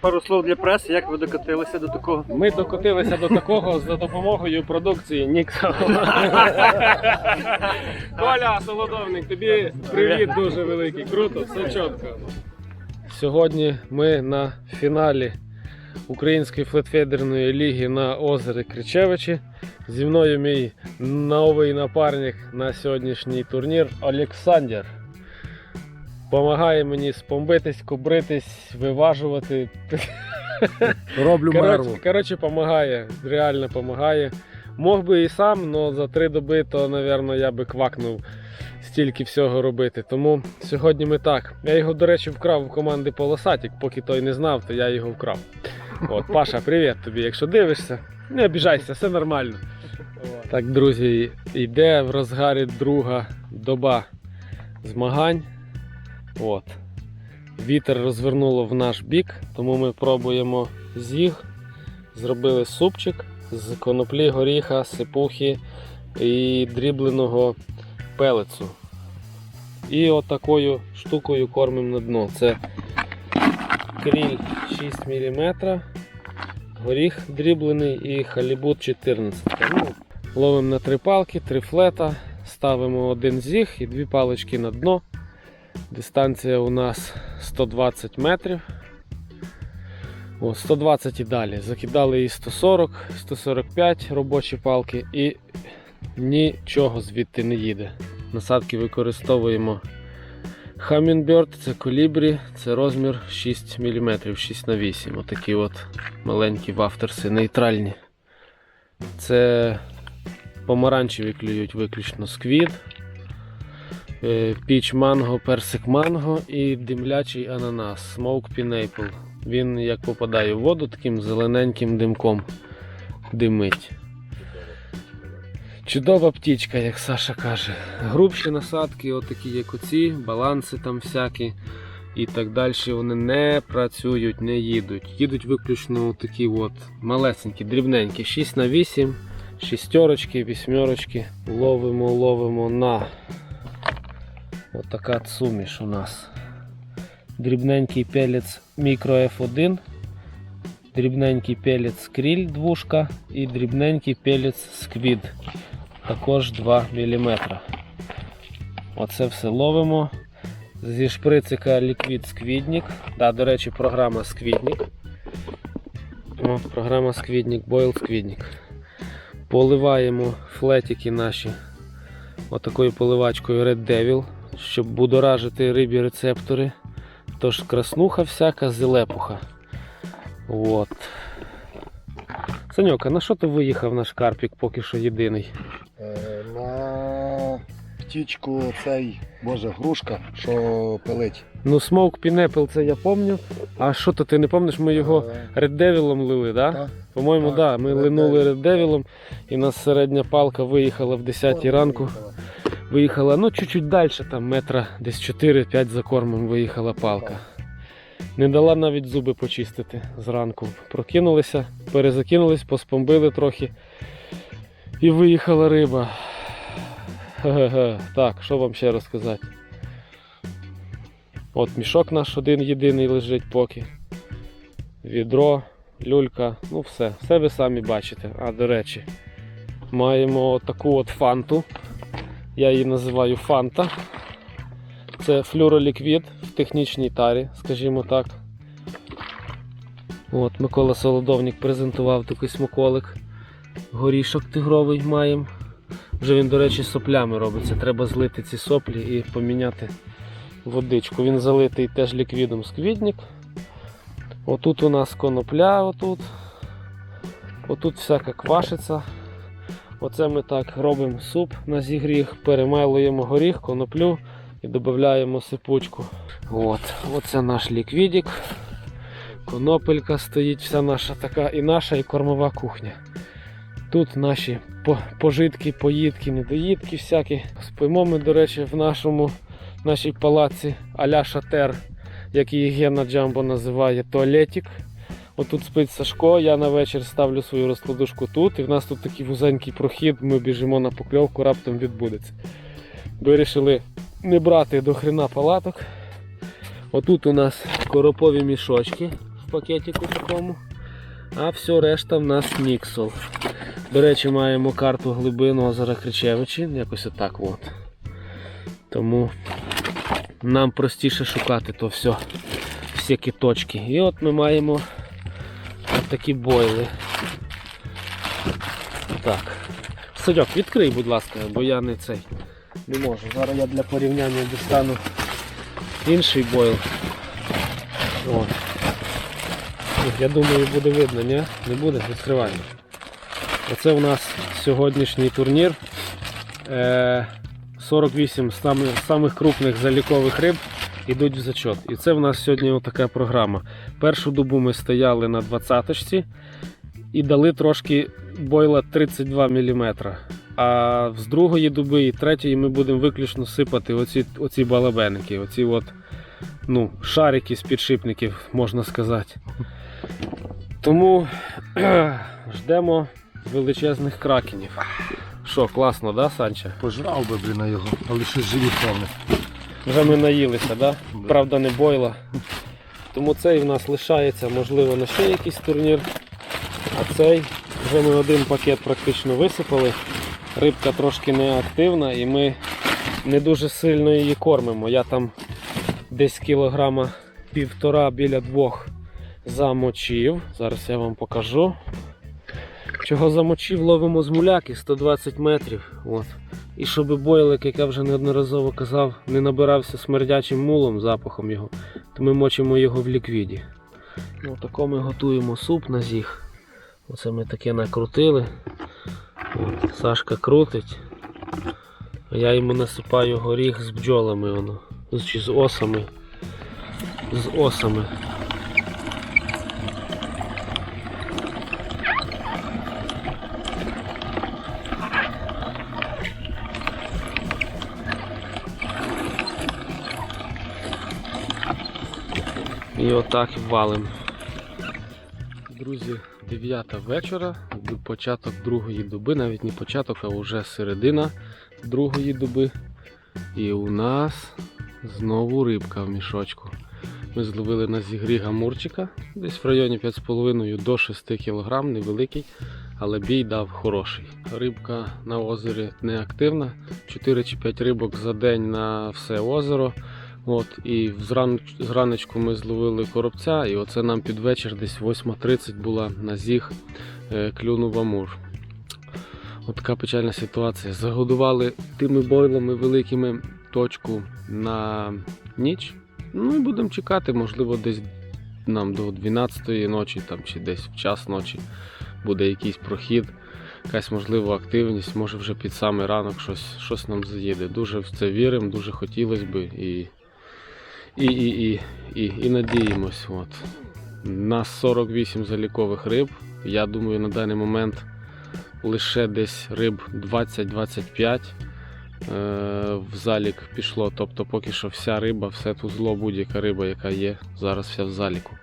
пару слов для преси, як ви докотилися до такого? Ми докотилися до такого за допомогою продукції Нікса. Коля, солодовник, тобі привіт дуже великий. Круто, все чітко. Сьогодні ми на фіналі Української флетфедерної ліги на озері Кричевичі. Зі мною мій новий напарник на сьогоднішній турнір Олександр. Помагає мені спомбитись, кубритись, виважувати. Роблю мерву. Коротше, коротше, помагає, реально помагає. Мог би і сам, але за три доби, то, напевно, я би квакнув стільки всього робити. Тому сьогодні ми так. Я його, до речі, вкрав у команди Полосатік, поки той не знав, то я його вкрав. От, Паша, привіт тобі. Якщо дивишся, не обіжайся, все нормально. Так, друзі, йде в розгарі друга доба змагань. От. Вітер розвернуло в наш бік, тому ми пробуємо зіг. Зробили супчик з коноплі, горіха, сипухи і дрібленого пелецу. І отакою штукою кормимо на дно. Це кріль 6 мм, горіх дріблений і халібут 14 ну, Ловимо на три палки, три флета, ставимо один зіг і дві палички на дно. Дистанція у нас 120 метрів. О, 120 і далі. Закидали і 140, 145 робочі палки і нічого звідти не їде. Насадки використовуємо Humminbird, це колібрі, це розмір 6 мм, 6х8. Отакі от маленькі вафтерси, нейтральні. Це помаранчеві клюють виключно сквід. Е, Піч манго, персик манго і димлячий ананас, Smoke Pineapple. Він як попадає в воду, таким зелененьким димком димить. Чудова птічка, як Саша каже. Грубші насадки, отакі як оці, баланси там всякі і так далі, вони не працюють, не їдуть. Їдуть виключно такі от малесенькі, дрібненькі, 6 на 8 шістерочки, вісьмерочки. Ловимо, ловимо на Отака суміш у нас. Дрібненький пелець мікро F1, дрібненький пелець кріль двушка і дрібненький пелець сквід. Також 2 мм. Оце все ловимо. Зі шприцика ліквід сквідник. Да, до речі, програма сквідник. О, програма сквідник, бойл сквідник. Поливаємо флетики наші отакою поливачкою Red Devil щоб будоражити рибі рецептори. Тож краснуха всяка зелепуха. От. Саньок, а на що ти виїхав наш карпік поки що єдиний? Е, На птічку цей, боже, грушка, що пилить. Ну, Smoke Pineapple це я пам'ятаю. А що то ти не пам'ятаєш, ми його Devil'ом лили, да? так. По-моєму, Так, да. Ми Red линули Devil'ом і нас середня палка виїхала в 10 ранку. Виїхала, ну чуть-чуть далі, там метра десь 4-5 за кормом виїхала палка. Не дала навіть зуби почистити зранку. Прокинулися, перезакинулись, поспомбили трохи. І виїхала риба. Так, що вам ще розказати? От мішок наш один єдиний лежить поки. Відро, люлька, ну все, все ви самі бачите. А до речі, маємо таку от фанту. Я її називаю фанта. Це флюроліквід в технічній тарі, скажімо так. От, Микола Солодовник презентував такий смаколик. Горішок тигровий маємо. Вже він, до речі, соплями робиться. Треба злити ці соплі і поміняти водичку. Він залитий теж ліквідом сквідник. Отут у нас конопля, отут. Отут всяка квашиця. Оце ми так робимо суп на зігріх, перемелуємо горіх, коноплю і додаємо сипучку. От, Оце наш ліквідик. Конопелька стоїть, вся наша така і наша, і кормова кухня. Тут наші пожитки, поїдки, недоїдки всякі. Спимо ми, до речі, в нашому нашій палаці а-ля шатер, який Гена Джамбо називає туалетик. Отут спить Сашко, я на вечір ставлю свою розкладушку тут, і в нас тут такий вузенький прохід, ми біжимо на покльовку, раптом відбудеться. Вирішили не брати до хрена палаток. Отут у нас коропові мішочки. в пакетику такому. А все решта в нас Ніксол. До речі, маємо карту глибину озера Кричевичі, якось отак от. Тому нам простіше шукати то все, всі кіточки. І от ми маємо такі бойли. Так. Садьок, відкрий, будь ласка, бо я не цей не можу. Зараз я для порівняння дістану інший бойл. От. Я думаю, буде видно, ні? Не буде? Відкриваємо. Оце у нас сьогоднішній турнір. Е, 48 самих, самих крупних залікових риб йдуть в зачот. І це в нас сьогодні така програма. Першу добу ми стояли на 20-ці і дали трошки бойла 32 мм. А з другої доби і третьої ми будемо виключно сипати оці, оці балабеники, оці от, ну, шарики з підшипників, можна сказати. Тому ждемо величезних кракенів. Що, класно, да, Санча? Пожрав би, блін, його, але щось живіт повне. Вже ми наїлися, да? правда не бойла. Тому цей в нас лишається, можливо, на ще якийсь турнір. А цей вже ми один пакет практично висипали. Рибка трошки неактивна і ми не дуже сильно її кормимо. Я там десь кілограма півтора біля двох замочив. Зараз я вам покажу. Чого замочив, ловимо з муляки 120 метрів. От. І щоб бойлик, як я вже неодноразово казав, не набирався смердячим мулом, запахом його, то ми мочимо його в ліквіді. Ну, тако ми готуємо суп на зіг. Оце ми таке накрутили. От, Сашка крутить. А я йому насипаю горіх з бджолами, воно, чи з осами. З осами. І отак валим. Друзі, 9 вечора, початок другої доби, навіть не початок, а вже середина другої доби. І у нас знову рибка в мішочку. Ми зловили на зігрі гамурчика, десь в районі 5,5 до 6 кг, невеликий, але бій дав хороший. Рибка на озері не активна, 4 чи 5 рибок за день на все озеро. От, і зран... зранечку ми зловили коробця, і оце нам під вечір, десь 8.30 була на зіг, е, клюнув амур. От така печальна ситуація. Загодували тими бойлами великими точку на ніч. Ну і будемо чекати, можливо, десь нам до 12-ї ночі там, чи десь в час ночі буде якийсь прохід, якась можливо активність, може вже під самий ранок щось, щось нам заїде. Дуже в це віримо, дуже хотілося би і, і, і, і, і, і надіємось. От. Нас 48 залікових риб. Я думаю, на даний момент лише десь риб 20-25 е, в залік пішло. Тобто поки що вся риба, все тузло, будь-яка риба, яка є, зараз вся в заліку.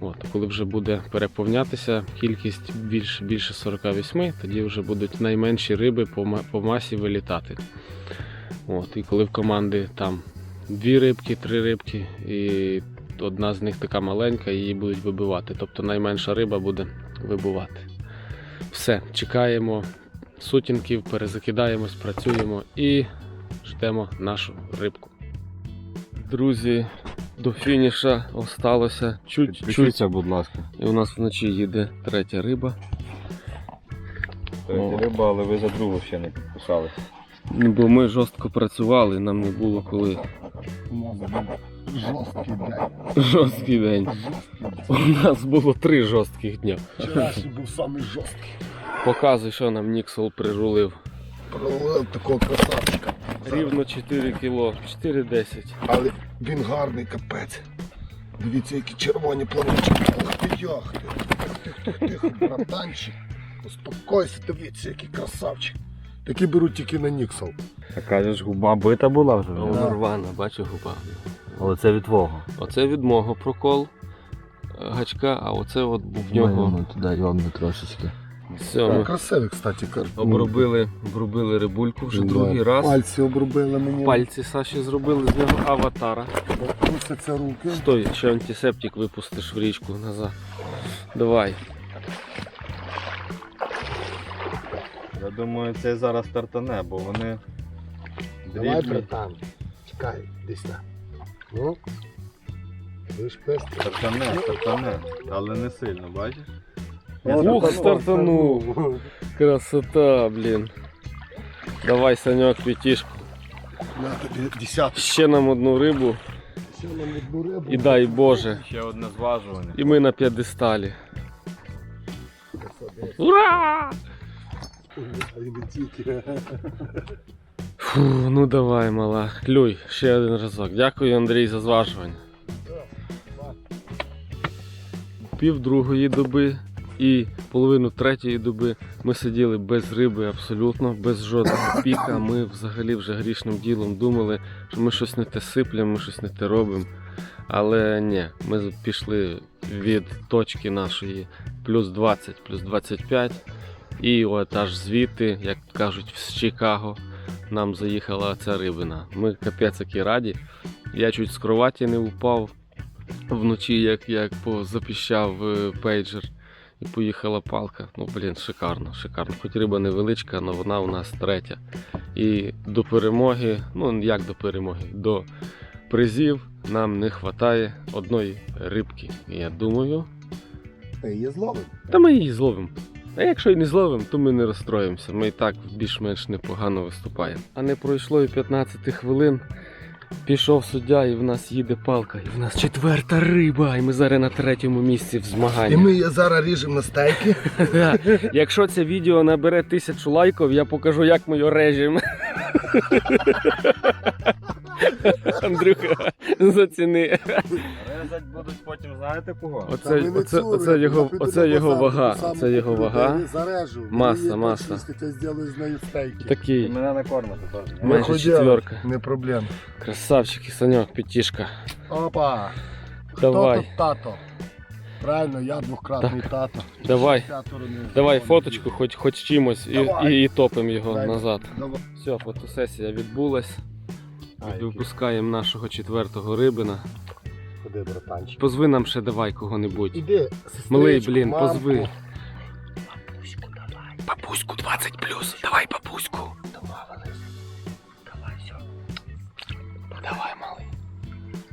От, коли вже буде переповнятися кількість більше, більше 48, тоді вже будуть найменші риби по масі вилітати. От, і коли в команди там дві рибки, три рибки, і одна з них така маленька, її будуть вибивати. Тобто найменша риба буде вибивати. Все, чекаємо сутінків, перезакидаємось, працюємо і ждемо нашу рибку. Друзі, до фініша осталося чуть-чуть. Будь ласка. І у нас вночі їде третя риба. Третя риба, але ви за другу ще не підписали. Бо ми жорстко працювали, нам не було коли. Жорсткий день. Жорсткий день. У нас було три жорстких дня. Вчорашній був самий жорсткий. Показуй, що нам Ніксол прирулив. Пролив такого красавчика. Рівно 4 кіло, 4,10. Але він гарний капець. Дивіться, які червоні плавочки. Ох ти йох! Тихо, тихо, тихо, братанчик. Успокойся, дивіться, який красавчик. Такі беруть тільки на Ніксел. А кажеш, губа бита була вже. А воно рвана, бачу губа. Але це від твого. Оце від мого прокол е, гачка, а оце от був в нього. туди йобне трошечки. Все, ми Красивий, кстати, карп. обробили, обробили рибульку вже другий раз. Пальці обробили мені. Пальці Саші зробили з нього аватара. Трусяться руки. Стой, ще антисептик випустиш в річку назад. Давай. Я думаю, це зараз стартане, бо вони Давай, дрібні. братан. Чекай, десь на. Ну. Ви ж пести. Стартане, стартане, але не сильно, бачиш? Ух, стартанув. Красота, блін. Давай, Саньок, п'ятішку. На тобі десятку. Ще нам одну рибу Ще нам одну рибу. і дай Боже. Ще одне зважування. І ми на п'єдесталі. Ура! Фу, ну давай, мала. Клюй, ще один разок. Дякую, Андрій, за зважування. Пів другої доби і половину третьої доби ми сиділи без риби абсолютно, без жодного піка. Ми взагалі вже грішним ділом думали, що ми щось не те сиплемо, ми щось не те робимо. Але ні, ми пішли від точки нашої плюс 20, плюс 25. І от аж звідти, як кажуть, з Чикаго нам заїхала ця рибина. Ми капець які раді. Я чуть з кроваті не впав вночі, як, як запіщав е, пейджер. І поїхала палка. Ну, блін, шикарно, шикарно. Хоч риба невеличка, але вона у нас третя. І до перемоги, ну як до перемоги, до призів нам не вистачає одної рибки. Я думаю, Ти її зловив? та ми її зловимо. А якщо і не зловимо, то ми не розстроїмося. Ми і так більш-менш непогано виступаємо. А не пройшло і 15 хвилин. Пішов суддя, і в нас їде палка. І в нас четверта риба, і ми зараз на третьому місці в змаганні. І ми її зараз ріжемо на стейки. Якщо це відео набере тисячу лайків, я покажу, як ми його режемо. Андрюха, заціни. Резать будуть потім, знаєте кого? Оце, оце, оце, його, оце його вага. Оце його вага. Зарежу. Маса, Її маса. точно, Я зроблю з нею стейки. Такий мене не кормите теж. ні? майже Виходять. четверка. Не проблема. Красавчик і Саньок, п'ятішка. Опа. Хто Давай. тут тато? Правильно, я двократний тато. Давай. Давай фоточку, хоч, хоч чимось, і, і, і топимо його Дай. назад. Давай. Все, фотосесія відбулась. А. Випускаємо нашого четвертого рибина. Ходи, братанчик. Позви нам ще давай кого-небудь. Іди, Малий, блін, мамку. позви. Бабуську давай. Бабуську 20 давай бабуську. Домовились. Давай, все. Давай, малий.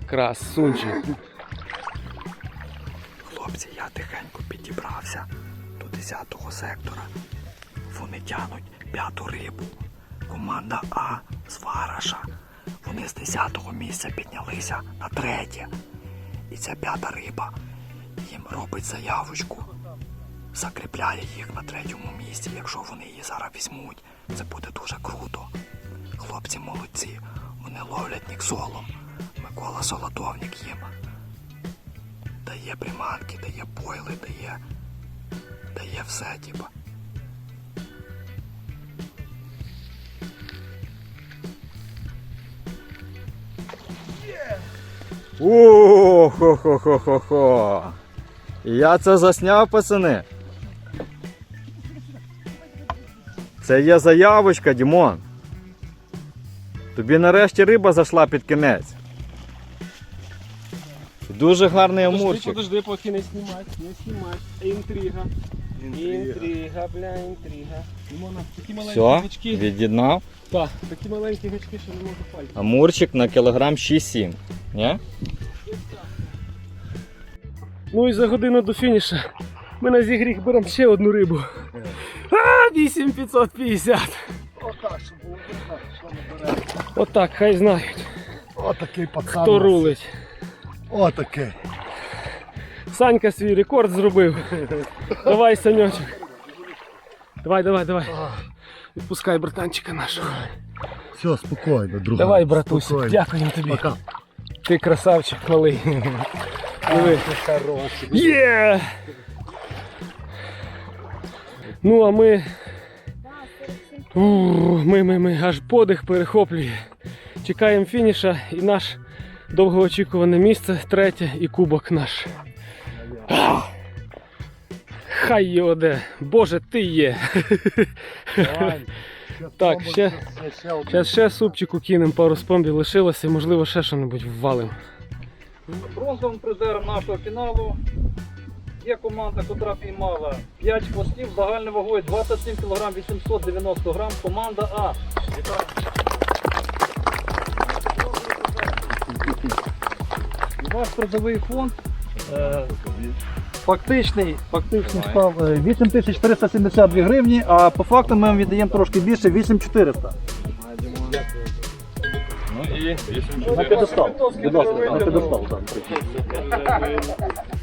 Красунчик. підібрався до 10-го сектора. Вони тянуть п'яту рибу. Команда А з Вараша. Вони з 10-го місця піднялися на третє. І ця п'ята риба їм робить заявочку. Закріпляє їх на третьому місці. Якщо вони її зараз візьмуть, це буде дуже круто. Хлопці молодці, вони ловлять ніксолом. Микола Солодовник їм дає приманки, дає бойли, дає. Все, типа. о хо хо хо хо хо Я це засняв, пацани. Це є заявочка, Дімон. Тобі нарешті риба зайшла під кінець. Дуже гарний амурчик. подожди, поки не знімать, не знімать. Інтрига. Інтрига, бля, інтрига. Димона, такі маленькі Все, гачки. від'єднав. Так, такі маленькі гачки, що не можу пальцем. Амурчик на кілограм 6-7. Ні? Ну і за годину до фініша ми на зігріх беремо ще одну рибу. А, 8550. Отак, щоб було видно, що ми беремо. Отак, хай знають, Отакий пацан. хто рулить. Отакий. Санька свій рекорд зробив. Давай, Саньочок. Давай, давай, давай. Відпускай братанчика нашого. Все, спокійно, друг. Давай, братусь, Спокійно. дякуємо тобі. Пока. Ти красавчик малий. Диви. Хороший. Є! Ну, а ми. Ми, ми, ми аж подих перехоплює. Чекаємо фініша і наш довгоочікуване місце, третє і кубок наш. Ах! Хай його де. Боже, ти є. Так, ще, зараз ще супчику кинемо, пару спомбів лишилося, можливо, ще що-небудь ввалимо. Бронзовим призером нашого фіналу є команда, яка піймала 5 хвостів загальною вагою 27 кг 890 грам. Команда А. Вітаю. Ваш трудовий фонд фактичний, фактичний став е, 8372 гривні, а по факту ми вам віддаємо трошки більше 8400. На підостав. Будь на підостав. так.